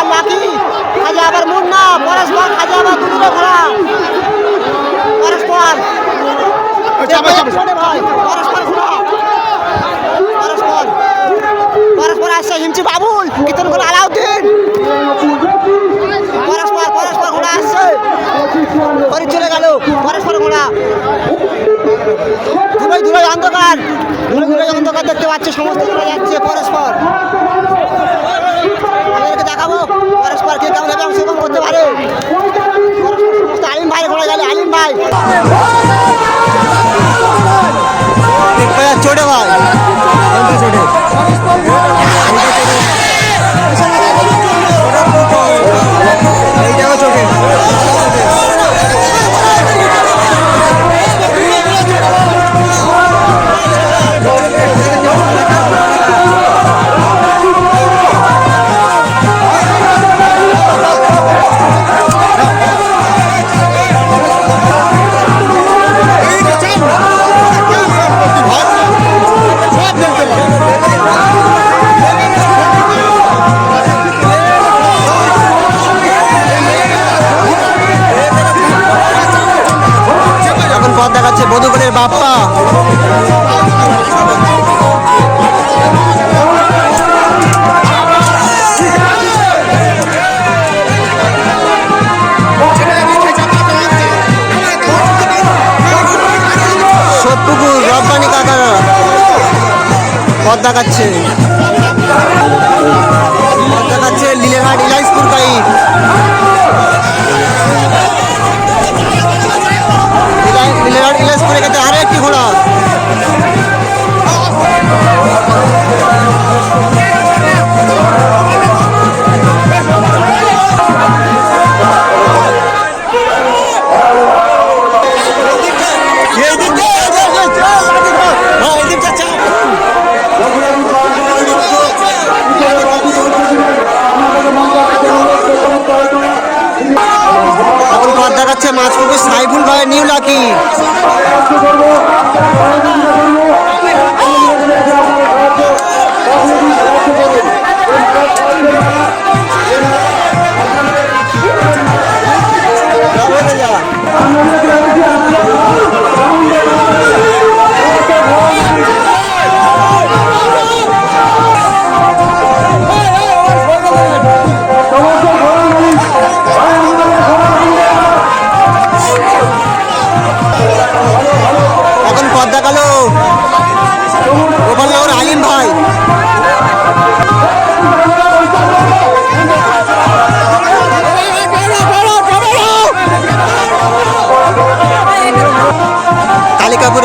আবার লাকি খাজা আবার মুন্না পরস্পর খাজা আবার দুদিনে ঘোড়া পরস্পর পরস্পর আসছে হিমচি বাবুল কীর্তন করে আলাউদ্দিন। পরস্পর পরস্পর ঘোড়া আসছে। পরে চলে গেল পরস্পর ঘোড়া। দূরে দূরে অন্ধকার। দূরে দূরে অন্ধকার দেখতে পাচ্ছে সমস্ত চলে যাচ্ছে পরস্পর দেখাবো পরস্পর কে কেমন ভাবে অংশগ্রহণ করতে পারে। আলিম ভাই ঘোড়া গেলে আলিম ভাই। ছোটে ভাই? ছোটে? পথ দেখাচ্ছে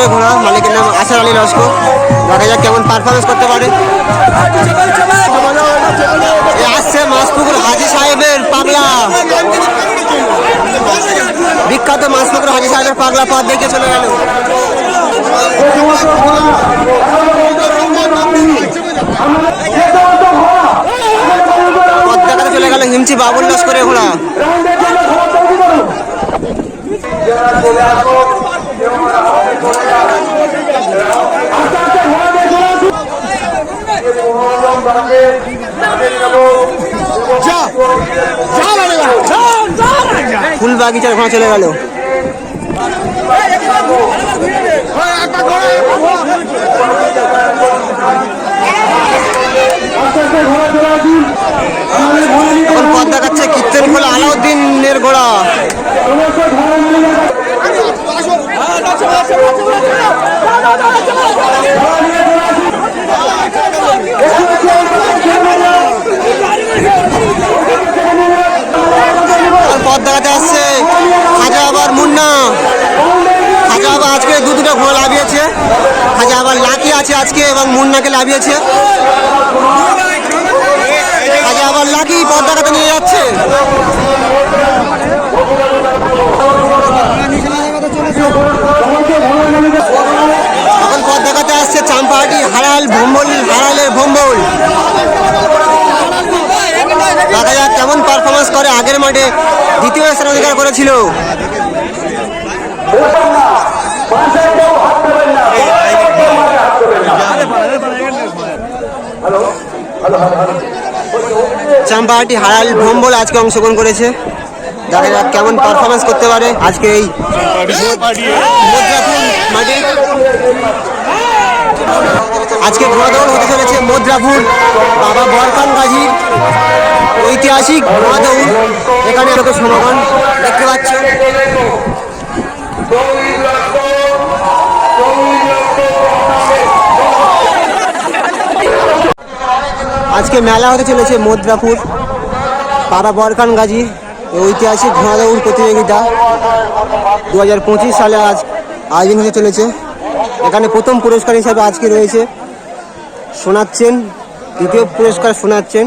কালিকাপুরের ঘোড়া মালিকের নাম আসার আলী লস্কর। দেখা যাক কেমন পারফরমেন্স করতে পারে। আসছে মাসপুকুর হাজি সাহেবের পাগলা। বিখ্যাত মাসপুকুর হাজি সাহেবের পাগলা পথ দেখে চলে গেল। পথ চলে গেল হিমচি বাবুল লস্করে ঘোড়া। ফুল বাগিচার ঘোড়া চলে গেল। পথ দেখাচ্ছে কীর্তন খোলা আলাউদ্দিনের ঘোড়া পথ দেখাতে আসছে খাজা আবার মুন্না। খাজা আবার আজকে দু দুটো ঘোড়া লাভিয়েছে খাজা আবার লাকি আছে আজকে এবং মুন্নাকে লাভিয়েছে খাজা আবার লাকি পথ দেখাতে নিয়ে যাচ্ছে এখন পথ দেখাতে আসছে চাম্পাহাটি হারাল ভম্বল হারালের ভম্বল। দেখা যাক কেমন পারফরমেন্স করে আগের মাঠে? দ্বিতীয় স্থান অধিকার করেছিল। চাম্পাহাটি হারাল ভম্বল আজকে অংশগ্রহণ করেছে। দেখা যাক কেমন পারফরমেন্স করতে পারে আজকে এই মাঠে। আজকে ঘোড়াদৌড় হতে চলেছে মুদ্রাপুর, বাবা বরকান গাজীর। ঐতিহাসিক ঘোড়াদৌড়, এখানে লোকের সমাগম, দেখতে পাচ্ছ। আজকে মেলা হতে চলেছে মুদ্রাপুর, বাবা বরকান গাজীর ঐতিহাসিক ঘোড়াদৌড় প্রতিযোগিতা। দু হাজার পঁচিশ সালে আজ আয়োজন হতে চলেছে। এখানে প্রথম পুরস্কার হিসাবে আজকে রয়েছে শোনাচ্ছেন দ্বিতীয় পুরস্কার শোনাচ্ছেন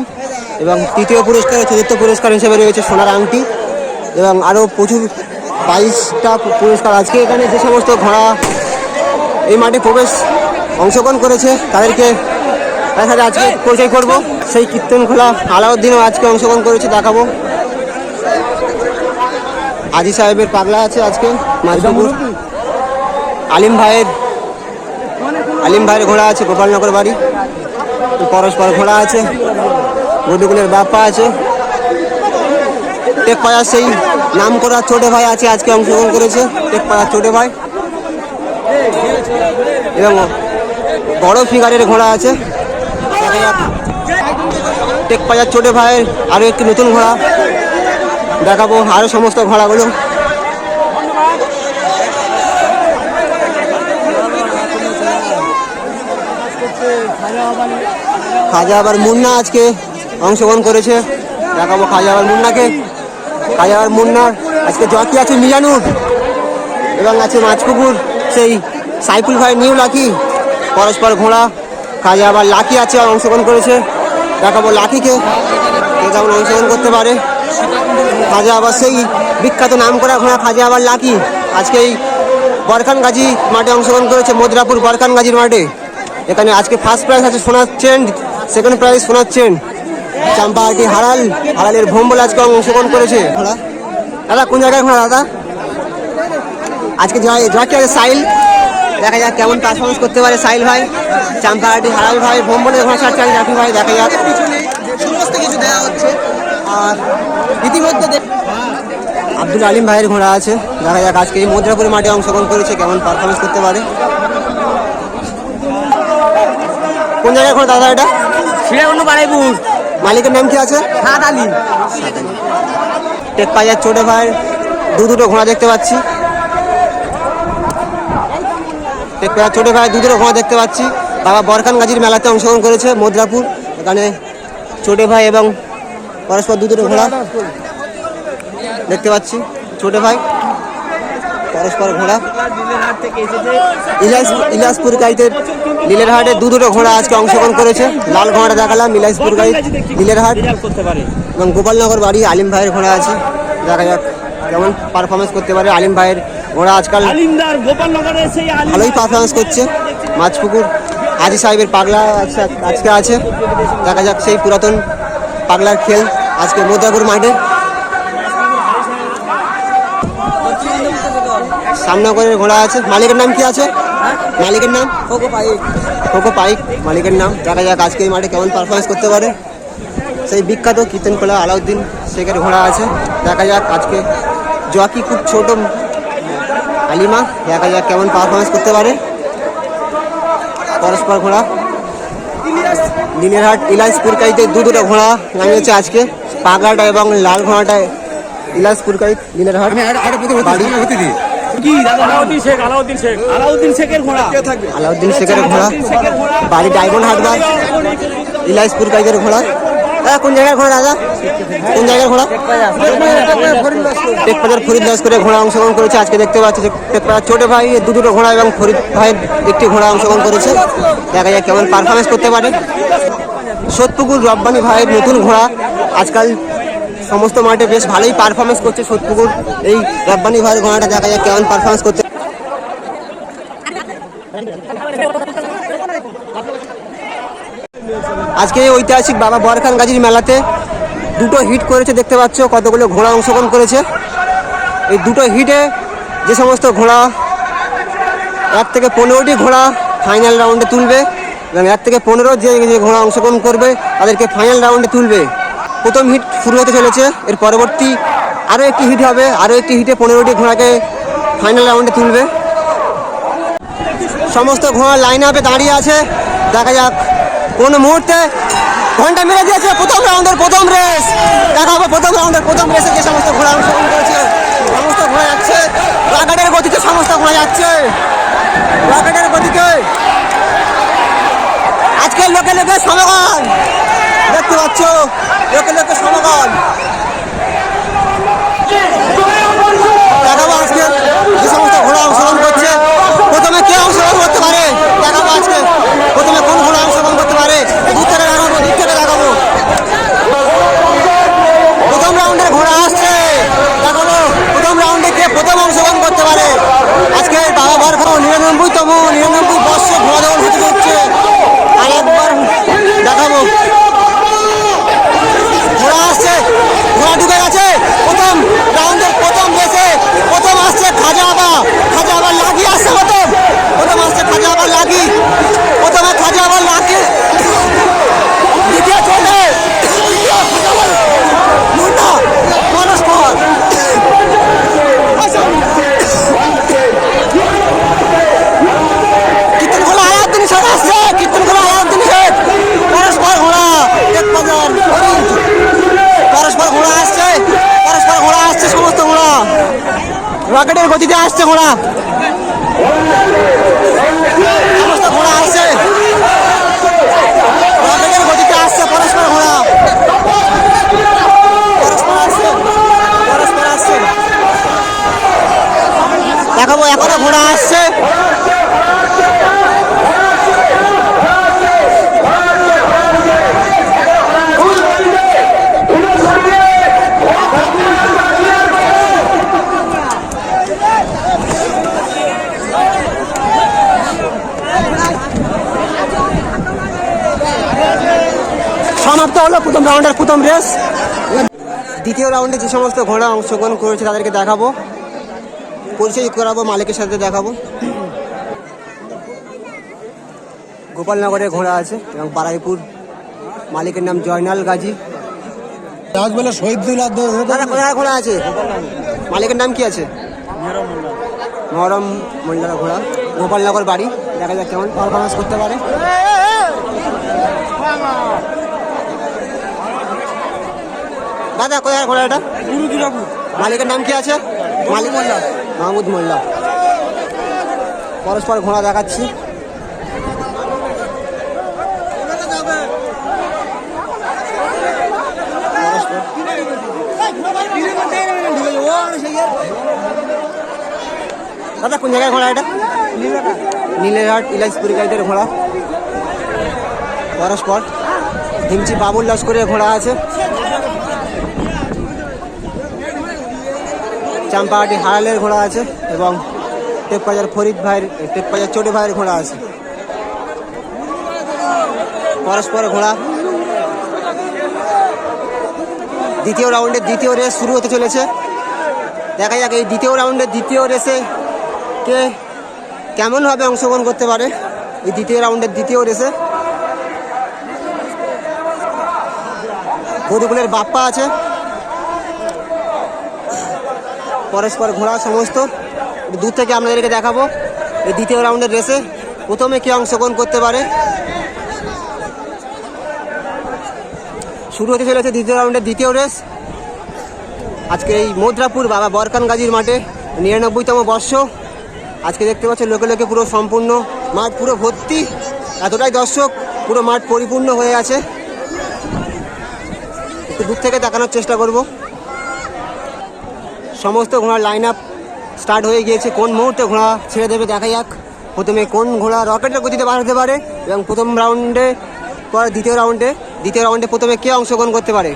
এবং তৃতীয় পুরস্কার চতুর্থ পুরস্কার হিসেবে রয়েছে সোনার আংটি এবং আরও প্রচুর বাইশটা পুরস্কার আজকে এখানে যে সমস্ত ঘোড়া এই মাঠে প্রবেশ অংশগ্রহণ করেছে তাদেরকে তার সাথে আজকে পরিচয় করব। সেই কীর্তন খোলা আলাউদ্দিনও আজকে অংশগ্রহণ করেছে দেখাবো। আজি সাহেবের পাগলা আছে আজকে মাঝবাবুর আলিম ভাইয়ের আলিম ভাইয়ের ঘোড়া আছে, গোপালনগর বাড়ি। পরস্পর ঘোড়া আছে গডুগুলের বাপ্পা আছে। টেক পাড়ার সেই নাম করা ছোটে ভাই আছে, আজকে অংশগ্রহণ করেছে টেক পাড়ার ছোটে ভাই। এবং বড় ফিগারের ঘোড়া আছে। দেখা যাক। টেক পাড়ার ছোটে ভাইয়ের আরও একটি নতুন ঘোড়া। দেখাবো আরও সমস্ত ঘোড়াগুলো। খাজা আবার মুন্না আজকে অংশগ্রহণ করেছে। দেখাবো খাজা আবার মুন্নাকে। খাজা আবার মুন্নার। আজকে জকি আছে মিজানুর। এবং আছে মাছপুকুর সেই সাইকুল ভাই, নিউ লাকি। পরস্পর ঘোড়া। খাজা আবার লাকি আছে অংশগ্রহণ করেছে। দেখাবো লাকিকে। কেমন অংশগ্রহণ করতে পারে। খাজা আবার সেই বিখ্যাত নাম করা ঘোড়া, খাজা আবার লাকি। আজকে এই বরখান গাজী মাঠে অংশগ্রহণ করেছে, মদ্রাপুর বরখান গাজীর মাঠে। এখানে আজকে ফার্স্ট প্রাইজ আছে শোনাচ্ছেন সেকেন্ড প্রাইজ শোনাচ্ছেন চাম্পাহাটি হারাল হারালের ভোম্বল আজকে অংশগ্রহণ করেছে। দাদা কোন জায়গায় ঘোড়া দাদা? আজকে জয় জয়টি আছে সাইল দেখা যাক কেমন পারফরমেন্স করতে পারে সাইল ভাই। চাম্পাহাটি হারাল ভাই ভোম্বলের ঘোড়া ছাড়ছে রাখি ভাই দেখা যাক। সমস্ত কিছু দেওয়া হচ্ছে। আর ইতিমধ্যে আব্দুল আলিম ভাইয়ের ঘোড়া আছে। দেখা যাক আজকে এই মুদ্রাপুর মাঠে অংশগ্রহণ করেছে কেমন পারফরমেন্স করতে পারে। কোন জায়গায় ঘোড়া দাদা এটা? শ্রীরামন্য বাড়াইপুর মালিকের নাম কি আছে? সাত আলী টেক পাজার ছোটে ভাই, দু দুটো ঘোড়া দেখতে পাচ্ছি। টেক পাজার ছোটে ভাই, দু দুটো ঘোড়া দেখতে পাচ্ছি। বাবা বরখান গাজীর মেলাতে অংশগ্রহণ করেছে, মদ্রাপুর। এখানে ছোটে ভাই এবং পরস্পর দু দুটো ঘোড়া দেখতে পাচ্ছি, ছোটে ভাই। পরস্পর ঘোড়া। ইলাস ইলাসপুর গাইতে নীলের হাটে দু দুটো ঘোড়া আজকে অংশগ্রহণ করেছে। লাল ঘোড়াটা দেখালাম ইলাসপুর গাই নীলের হাট করতে পারে এবং গোপালনগর বাড়ি আলিম ভাইয়ের ঘোড়া আছে। দেখা যাক কেমন পারফরমেন্স করতে পারে আলিম ভাইয়ের ঘোড়া আজকাল। ভালোই পারফরমেন্স করছে। মাছপুকুর আজি সাহেবের পাগলা আজকে আছে। দেখা যাক সেই পুরাতন পাগলার খেল আজকে মোদাপুর মাঠে। সামনাগরের ঘোড়া আছে। মালিকের নাম কি আছে? মালিকের নাম? খোকো পাইক। খোকো পাইক মালিকের নাম। দেখা যাক আজকে এই মাঠে কেমন পারফরমেন্স করতে পারে। সেই বিখ্যাত কীর্তনখোলা আলাউদ্দিন শেখের ঘোড়া আছে। দেখা যাক আজকে জকি খুব ছোট আলিমা। দেখা যাক কেমন পারফরমেন্স করতে পারে। পরস্পর ঘোড়া। দিনেরহাট ইলাজপুরকাইতে দু দুটো ঘোড়া নামিয়েছে আজকে। পাগলাটা এবং লাল ঘোড়াটা ইলাজপুরকাই দিনেরহাট। বাড়ি। কি আলাউদ্দিন শেখ আলাউদ্দিন শেখ। আলাউদ্দিন শেখের ঘোড়া? আলাউদ্দিন শেখের ঘোড়া। বাড়ি ডায়মন্ড হাটবার ইলাজপুর কাইদের ঘোড়া। দাদা কোন জায়গার ঘোড়া দাদা? কোন জায়গার ঘোড়া? টেকবাজার ফরিদ করে ঘোড়া অংশগ্রহণ করেছে। আজকে দেখতে পাচ্ছি যে টেকবাজার ছোট ভাই দু দুটো ঘোড়া এবং ফরিদ ভাইয়ের একটি ঘোড়া অংশগ্রহণ করেছে। দেখা যাক কেমন পারফরমেন্স করতে পারে। সোদপুকুর রব্বানি ভাইয়ের নতুন ঘোড়া। আজকাল সমস্ত মাঠে বেশ ভালোই পারফরমেন্স করছে সোদপুকুর এই রব্বানি ভাইয়ের ঘোড়াটা দেখা যায় কেমন পারফরমেন্স করতে আজকে এই ঐতিহাসিক বাবা বরখান গাজীর মেলাতে দুটো হিট করেছে, দেখতে পাচ্ছ কতগুলো ঘোড়া অংশগ্রহণ করেছে। এই দুটো হিটে যে সমস্ত ঘোড়া এক থেকে পনেরোটি ঘোড়া ফাইনাল রাউন্ডে তুলবে এবং এক থেকে পনেরো যে ঘোড়া অংশগ্রহণ করবে, তাদেরকে ফাইনাল রাউন্ডে তুলবে। প্রথম হিট শুরু হতে চলেছে। এর পরবর্তী আরও একটি হিট হবে আরও একটি হিটে পনেরোটি ঘোড়াকে ফাইনাল রাউন্ডে তুলবে। সমস্ত ঘোড়া লাইন আপে দাঁড়িয়ে আছে। দেখা যাক কোন মুহূর্তে ঘণ্টা মেরে দিয়েছে প্রথম রাউন্ডের প্রথম রেস দেখা হবে প্রথম রাউন্ডের প্রথম রেসে যে সমস্ত ঘোড়া অংশগ্রহণ করেছে। সমস্ত ঘোড়া যাচ্ছে। রকেটের গতিতে সমস্ত ঘোড়া যাচ্ছে। রকেটের গতিতে। আজকের লোকে লোকে সমাগম। দেখতে পাচ্ছ। লোকে লোকে সমাগম দেখাবো আজকে যে সমস্ত ঘোড়া অংশগ্রহণ করছে প্রথমে কে অংশগ্রহণ করতে পারে দেখাবো আজকে প্রথমে কোন ঘোড়া অংশগ্রহণ করতে পারে দূর থেকে দেখাবো দূর থেকে দেখাবো প্রথম রাউন্ডের ঘোড়া আসছে দেখাবো প্রথম রাউন্ডে কে প্রথম অংশগ্রহণ করতে পারে আজকে বাবা বার খাও নিরানব্বইতম নিরানব্বই বর্ষ ঘোড়া দৌড় হতে চলছে আর একবার দেখাবো ঘোড়া আসছে ঘোড়া ঢুকে গেছে প্রথম রাউন্ডের প্রথম রেসে প্রথম আসছে খাজা আবা খাজা আবার লাগি আসছে প্রথম প্রথম আসছে খাজা আবার লাগি প্রথমে খাজা আবার লাগি দ্বিতীয় চলে তৃতীয় খাজা আবার মুন্না মানুষ পর কীর্তন খোলা আয়াত শেখ আসছে কীর্তন খোলা আয়াত শেখ পরস্পর ঘোড়া এক বাজার পরস্পর ঘোড়া আসছে পরস্পর ঘোড়া আসছে সমস্ত ঘোড়া রকেটের গতিতে আসছে ঘোড়া সমস্ত ঘোড়া আসছে রকেটের গতিতে আসছে পরস্পর ঘোড়া পরস্পর আসছে পরস্পর আসছে দেখাবো এখনও ঘোড়া আসছে সমাপ্ত হলো প্রথম রাউন্ডের প্রথম রেস দ্বিতীয় রাউন্ডে যে সমস্ত ঘোড়া অংশগ্রহণ করেছে তাদেরকে দেখাবো। পরিচয় করাবো মালিকের সাথে দেখাবো। গোপালনগরের ঘোড়া আছে এবং বারাইপুর। মালিকের নাম জয়নাল গাজী। রাজবেলা ঘোড়া আছে? মালিকের নাম কি আছে? মহরম মন্ডলা। ঘোড়া। গোপালনগর বাড়ি দেখা যাক কেমন পারফরমেন্স করতে পারে। দাদা কোথায় ঘোড়া এটা? মালিকের নাম কি আছে? মালিক মোল্লা। মাহমুদ মোল্লা। পরস্পর ঘোড়া দেখাচ্ছি। দাদা কোন জায়গায় ঘোড়া এটা? নীলেরহাট ইলাইসপুরি গাইডের ঘোড়া। পরস্পর। হিমচি বাবুল লস্করের ঘোড়া আছে। চাম্পাহাটি হারালের ঘোড়া আছে এবং টেকবাজার ফরিদ ভাইয়ের টেকবাজার চটে ভাইয়ের ঘোড়া আছে। পরস্পর ঘোড়া। দ্বিতীয় রাউন্ডের দ্বিতীয় রেস শুরু হতে চলেছে। দেখা যাক এই দ্বিতীয় রাউন্ডের দ্বিতীয় রেসে কে কেমনভাবে অংশগ্রহণ করতে পারে এই দ্বিতীয় রাউন্ডের দ্বিতীয় রেসে। গরুগুলের বাপ্পা আছে। পরস্পর ঘোড়া সমস্ত। দূর থেকে আপনাদেরকে দেখাবো। এই দ্বিতীয় রাউন্ডের রেসে প্রথমে কে অংশগ্রহণ করতে পারে? শুরু হতে চলেছে দ্বিতীয় রাউন্ডের দ্বিতীয় রেস আজকে এই মদ্রাপুর বাবা বরকান গাজীর মাঠে নিরানব্বইতম বর্ষ। আজকে দেখতে পাচ্ছেন লোকে লোকে পুরো সম্পূর্ণ মাঠ পুরো ভর্তি। এতটাই দর্শক, পুরো মাঠ পরিপূর্ণ হয়ে আছে। একটু দূর থেকে দেখানোর চেষ্টা করব। সমস্ত ঘোড়ার লাইন আপ স্টার্ট হয়ে গিয়েছে। কোন মুহূর্তে ঘোড়া ছেড়ে দেবে দেখা যাক। প্রথমে কোন ঘোড়া রকেটের গতিতে বার হতে পারে এবং প্রথম রাউন্ডে পর দ্বিতীয় রাউন্ডে দ্বিতীয় রাউন্ডে প্রথমে কে অংশগ্রহণ করতে পারে?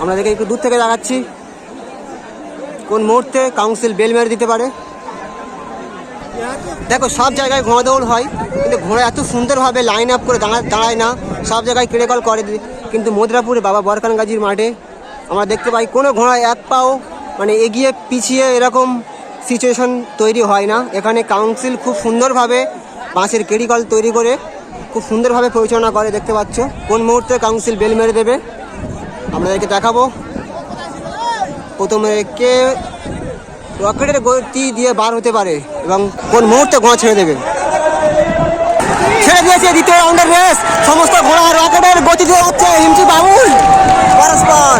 আমরা দেখে একটু দূর থেকে দেখাচ্ছি। কোন মুহূর্তে কাউন্সিল বেল মেরে দিতে পারে? দেখো, সব জায়গায় ঘোড়া দৌড় হয়, কিন্তু ঘোড়া এত সুন্দরভাবে লাইন আপ করে দাঁড়া দাঁড়ায় না। সব জায়গায় কেড়ে কল করে কিন্তু মদ্রাপুরে বাবা বরকান গাজীর মাঠে আমরা দেখতে পাই কোনো ঘোড়া এক পাও মানে এগিয়ে পিছিয়ে এরকম সিচুয়েশন তৈরি হয় না। এখানে কাউন্সিল খুব সুন্দরভাবে বাঁশের কেড়িকল তৈরি করে খুব সুন্দরভাবে পরিচালনা করে, দেখতে পাচ্ছ। কোন মুহূর্তে কাউন্সিল বেল মেরে দেবে, আপনাদেরকে দেখাবো। প্রথমে কে রকেটের গতি দিয়ে বার হতে পারে এবং কোন মুহূর্তে ঘোড়া ছেড়ে দেবে। ছেড়ে দিয়েছে দ্বিতীয় রাউন্ডের রেস সমস্ত ঘোড়া রকেটের গতি দিয়ে যাচ্ছে হিমচি বাবুল। পরস্পর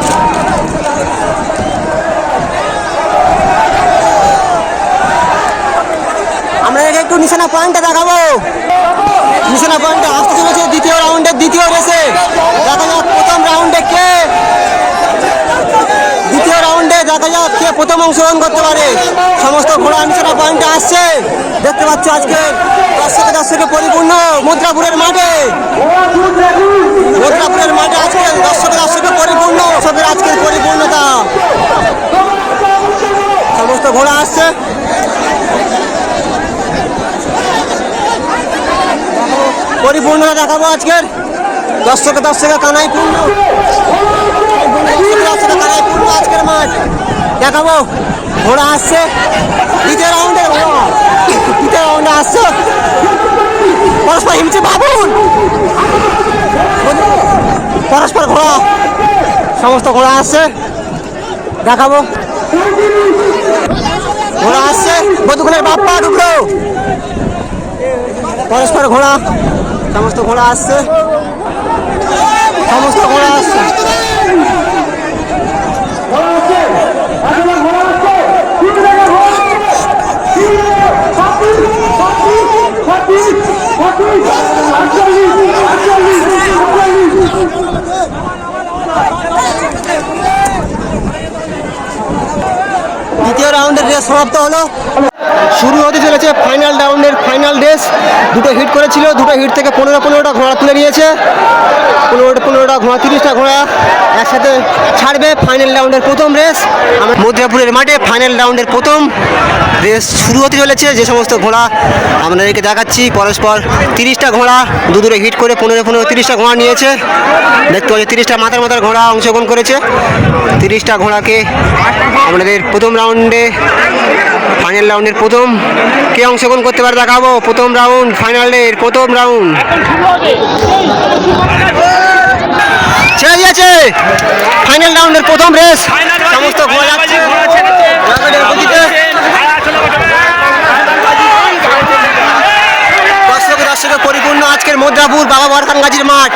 আমরা একে একটু নিশানা পয়েন্টটা দেখাবো। নিশানা পয়েন্টে আসতে চলেছে দ্বিতীয় রাউন্ডের দ্বিতীয় রেসে। দেখা যাক প্রথম রাউন্ডে কে দ্বিতীয় রাউন্ডে দেখা যাক কে প্রথম অংশগ্রহণ করতে পারে। সমস্ত ঘোড়া নিশানা পয়েন্টে আসছে। দেখতে পাচ্ছ আজকে দর্শকে দর্শকে পরিপূর্ণ মুদ্রাপুরের মাঠে। মুদ্রাপুরের মাঠে আজকে দর্শকে দর্শকে পরিপূর্ণ দর্শকের আজকের পরিপূর্ণতা। সমস্ত ঘোড়া আসছে। পরিপূর্ণতা দেখাবো আজকের। দর্শকে দর্শকে কানাই পূর্ণ আজকের মাঠ। দেখাবো, ঘোড়া আসছে। দ্বিতীয় রাউন্ডে দ্বিতীয় রাউন্ডে আসছে। পরস্পর হিমছে বাবুন পরস্পর ঘোড়া, সমস্ত ঘোড়া আসছে। দেখাবো। ঘোড়া আসছে বধুকুলের বাপ্পা ঢুকলো। পরস্পর ঘোড়া। সমস্ত ঘোড়া আসছে। সমস্ত ঘোড়া আসছে। দ্বিতীয় রাউন্ডের রেস সমাপ্ত হলো। শুরু হতে চলেছে ফাইনাল রাউন্ডের ফাইনাল রেস দুটো হিট করেছিল, দুটো হিট থেকে পনেরো পনেরোটা ঘোড়া তুলে নিয়েছে। পনেরোটা পনেরোটা ঘোড়া, তিরিশটা ঘোড়া একসাথে ছাড়বে ফাইনাল রাউন্ডের প্রথম রেস আমার মধ্যপুরের মাঠে ফাইনাল রাউন্ডের প্রথম রেস শুরু হতে চলেছে। যে সমস্ত ঘোড়া আপনাদেরকে দেখাচ্ছি, পরস্পর তিরিশটা ঘোড়া, দু দূরে হিট করে পনেরো পনেরো তিরিশটা ঘোড়া নিয়েছে। দেখতে পাচ্ছি তিরিশটা মাথার মাথার ঘোড়া অংশগ্রহণ করেছে। তিরিশটা ঘোড়াকে আপনাদের প্রথম রাউন্ডে ফাইনাল রাউন্ডের প্রথম কে অংশগ্রহণ করতে পারে দেখাবো। প্রথম রাউন্ড ফাইনালের প্রথম রাউন্ড ছেড়ে ফাইনাল রাউন্ডের প্রথম রেস সমস্ত পরিপূর্ণ আজকের মদ্রাপুর বাবা বরখান গাজীর মাঠ।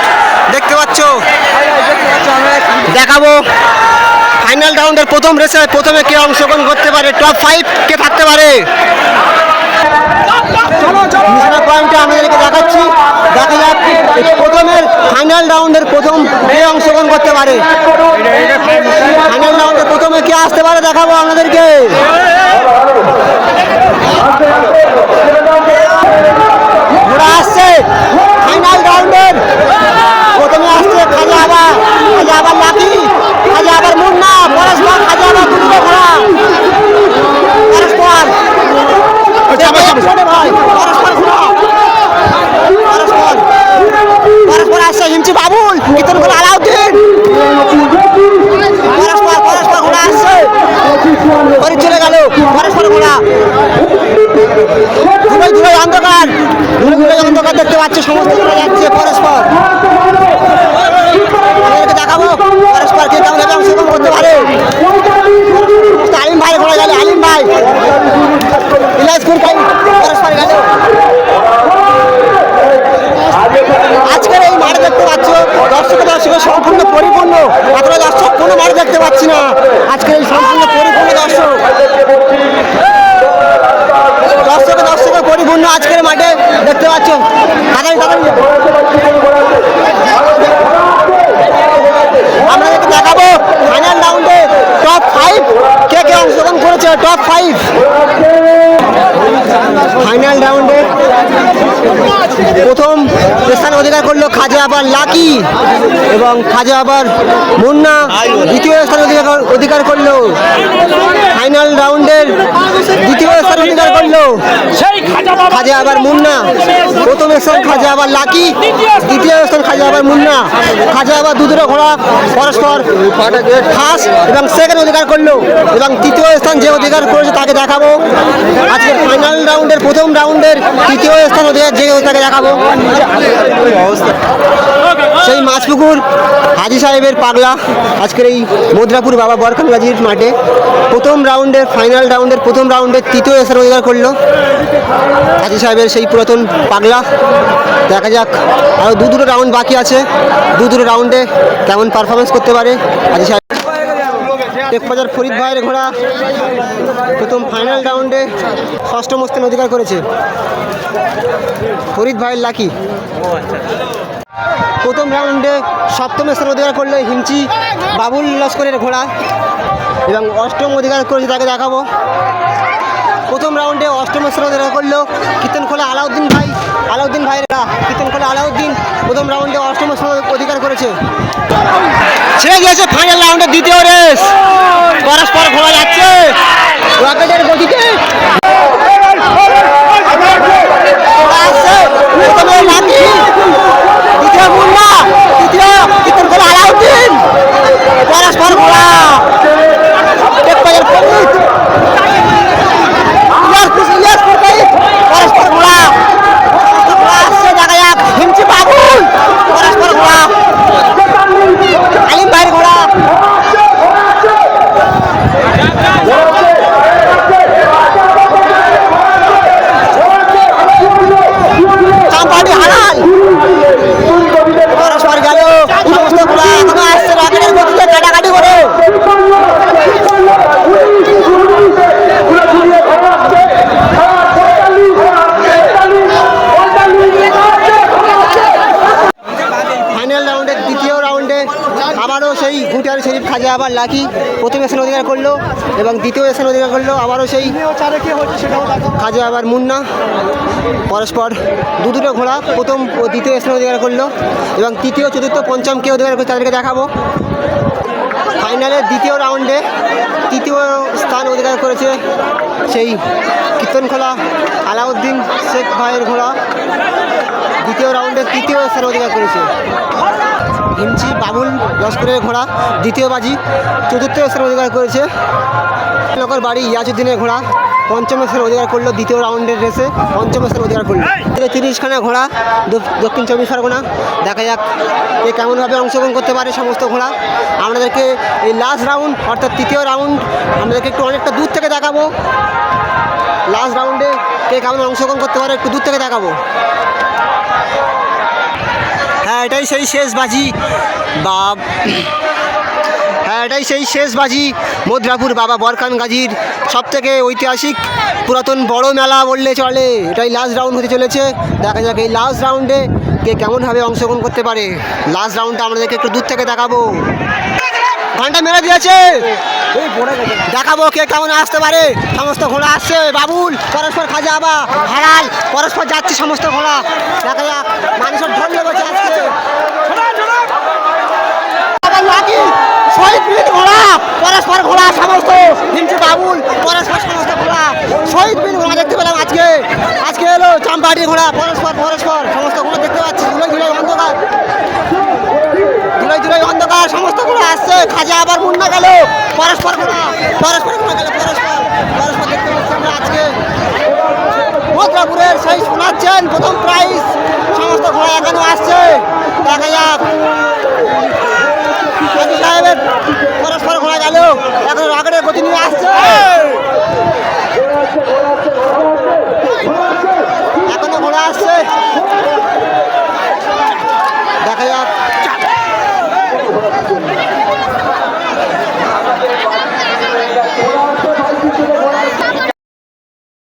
দেখতে পাচ্ছ? দেখাবো। ফাইনাল রাউন্ডের প্রথম রেসে প্রথমে কে অংশগ্রহণ করতে পারে? টপ ফাইভ কে থাকতে পারে? আমাদেরকে দেখাচ্ছি। দেখা যাক প্রথমের ফাইনাল রাউন্ডের প্রথম কে অংশগ্রহণ করতে পারে। ফাইনাল প্রথমে কে আসতে পারে দেখাবো আমাদেরকে ঘোড়া আসছে ফাইনাল রাউন্ডের প্রথমে আসছে খাজা আবা খাজা আবার লাকি খাজা আবার মুন্না পরস্পর খাজা আবার দুটো ঘোড়া পরস্পর ছোট ভাই পরস্পর ঘোড়া পরস্পর পরস্পর আসছে হিমচি বাবুল কীর্তন করে আলাউদ্দিন পরস্পর পরস্পর ঘোড়া আসছে হরি চলে গেল পরস্পর ঘোড়া দূরে দূরে অন্ধকার দূরে দূরে অন্ধকার দেখতে পাচ্ছে সমস্ত ঘোড়া যাচ্ছে পরস্পর আমাদেরকে দেখাবো পরস্পর কে কেমন ভাবে অংশগ্রহণ করতে পারে সমস্ত আলিম ভাই ঘোড়া গেল আলিম ভাই বিলাসপুর ভাই পরস্পর গেল আজকের এই মাঠে দেখতে পাচ্ছ দর্শক দর্শক সম্পূর্ণ পরিপূর্ণ। মাত্র দর্শক, কোনো মাঠে দেখতে পাচ্ছি না। আজকের এই সম্পূর্ণ পরিপূর্ণ দর্শক। দর্শকে দর্শকে পরিপূর্ণ আজকের মাঠে দেখতে পাচ্ছ। তাড়াতাড়ি তাড়াতাড়ি। আপনাদেরকে দেখাবো, ফাইনাল রাউন্ডে টপ ফাইভ কে কে অংশগ্রহণ করেছে? টপ ফাইভ ফাইনাল রাউন্ডে প্রথম স্থান অধিকার করল খাজা আবার লাকি এবং খাজা আবার মুন্না দ্বিতীয় স্থান অধিকার অধিকার করল। ফাইনাল রাউন্ডের দ্বিতীয় স্থান অধিকার করল। সেই খাজা আবার মুন্না। প্রথম স্থান খাজা আবার লাকি দ্বিতীয় স্থান খাজা আবার মুন্না। খাজা আবার দুধের ঘোড়া পরস্পর ফার্স্ট এবং সেকেন্ড অধিকার করল। এবং তৃতীয় স্থান যে অধিকার করেছে তাকে দেখাবো। আজকের ফাইনাল রাউন্ডের প্রথম রাউন্ডের তৃতীয় স্থান অধিকার যে তাকে দেখাবো। সেই মাছপুকুর হাজি সাহেবের পাগলা আজকের এই মদ্রাপুর বাবা বরখান গাজীর মাঠে প্রথম রাউন্ডের ফাইনাল রাউন্ডের প্রথম রাউন্ডের তৃতীয় এসে রোজগার করল। হাজি সাহেবের সেই পুরাতন পাগলা। দেখা যাক আরও দু দুটো রাউন্ড বাকি আছে। দু দুটো রাউন্ডে কেমন পারফরমেন্স করতে পারে হাজি সাহেব। টেকবাজার ফরিদ ভাইয়ের ঘোড়া প্রথম ফাইনাল রাউন্ডে ষষ্ঠ স্থান অধিকার করেছে। ফরিদ ভাইয়ের লাকি। প্রথম রাউন্ডে সপ্তম স্থান অধিকার করল হিমচি বাবুল লস্করের ঘোড়া এবং অষ্টম অধিকার করেছে তাকে দেখাবো। প্রথম রাউন্ডে অষ্টম স্থান অধিকার করল কীর্তনখোলা আলাউদ্দিন ভাই, আলাউদ্দিন ভাইয়েরা কীর্তনখোলা আলাউদ্দিন। প্রথম রাউন্ডে অষ্টম স্থান অধিকার করেছে। ছেড়ে গিয়েছে ফাইনাল রাউন্ডের দ্বিতীয় রেস পরস্পর ঘোরা যাচ্ছে। রকেটের গতিতে আসছে, প্রথমে লাকি, দ্বিতীয় মুন্না, তৃতীয় কীর্তনখোলা আলাউদ্দিন পরস্পর ঘোরা টেকবাজার ফরিদ ইয়াস ইয়াস ফরিদ পরস্পর ঘোরা ঘোরা আসছে দেখা যাক হিমচি বাবুল পরস্পর ঘোরা আলিম ভাইয়ের ঘোড়া চাম্পাটি হালাল পরস্পর গেল সমস্ত ঘোড়া এখনও আসছে রকেটের গতিতে কাটাকাটি করে ফাইনাল রাউন্ডের দ্বিতীয় রাউন্ডে আবারও সেই ঘুটার শরীফ খাজা আবার লাকি প্রথম স্থান অধিকার করল এবং দ্বিতীয় স্থান অধিকার করল আবারও সেই খাজা আবার মুন্না, পরস্পর দু দুটো ঘোড়া, প্রথম ও দ্বিতীয় স্থান অধিকার করল এবং তৃতীয়, চতুর্থ, পঞ্চম কে অধিকার করছে তাদেরকে দেখাবো। ফাইনালের দ্বিতীয় রাউন্ডে তৃতীয় স্থান অধিকার করেছে সেই কীর্তনখোলা আলাউদ্দিন শেখ ভাইয়ের ঘোড়া। দ্বিতীয় রাউন্ডে তৃতীয় স্থান অধিকার করেছে হিমচি বাবুল লস্করের ঘোড়া, দ্বিতীয় বাজি, চতুর্থ স্থান অধিকার করেছে। লোকের বাড়ি ইয়াজুদ্দিনের ঘোড়া। পঞ্চম স্থান অধিকার করল, দ্বিতীয় রাউন্ডের রেসে পঞ্চম স্থান অধিকার করল। তিরিশখানা ঘোড়া, দক্ষিণ চব্বিশ পরগনা। দেখা যাক এ কেমনভাবে অংশগ্রহণ করতে পারে সমস্ত ঘোড়া। আপনাদেরকে এই লাস্ট রাউন্ড অর্থাৎ তৃতীয় রাউন্ড আপনাদেরকে একটু অনেকটা দূর থেকে দেখাবো। লাস্ট রাউন্ডে কে কেমন অংশগ্রহণ করতে পারে একটু দূর থেকে দেখাবো। হ্যাঁ এটাই সেই শেষ বাজি বা এটাই সেই শেষ বাজি মদ্রাপুর বাবা বরকান গাজীর। সব থেকে ঐতিহাসিক পুরাতন বড় মেলা বললে চলে। এটাই লাস্ট রাউন্ড হতে চলেছে। দেখা যাক এই লাস্ট রাউন্ডে কে কেমনভাবে অংশগ্রহণ করতে পারে। লাস্ট রাউন্ডটা আমাদেরকে একটু দূর থেকে দেখাবো। ঘণ্টা মেরে দিয়েছে। দেখাবো কে কেমন আসতে পারে। সমস্ত ঘোড়া আসছে। বাবুল, পরস্পর খাজা আবা হারাল, পরস্পর যাচ্ছে সমস্ত ঘোড়া। দেখা যাক, মানুষের আবার লাকি শহীদ মিহির ঘোড়া, পরস্পর ঘোড়া, সমস্ত হিন্দু বাবুল, পরস্পর সমস্ত ঘোড়া। শহীদ মিহির ঘোড়া দেখতে পেলাম আজকে। আজকে এলো চাম্পাটি ঘোড়া, পরস্পর পরস্পর, সমস্ত ঘোড়া দেখতে পাচ্ছি। ধুলোই ধুলোই অন্ধকার। ধুলোই ধুলোই অন্ধকার, সমস্ত ঘোড়া আসছে। খাজা আবার মুন্না গেল। পরস্পর ঘোড়া পরস্পর ঘোড়া গেল, পরস্পর পরস্পর দেখতে পাচ্ছি আমরা আজকে। মথুরাপুরের সেই শোনাচ্ছেন প্রথম প্রাইজ সমস্ত ঘোড়া এখনও আসছে। দেখা যাক। পরস্পর ঘোড়া গেল। এখন রকেটের গতি নিয়ে আসছে।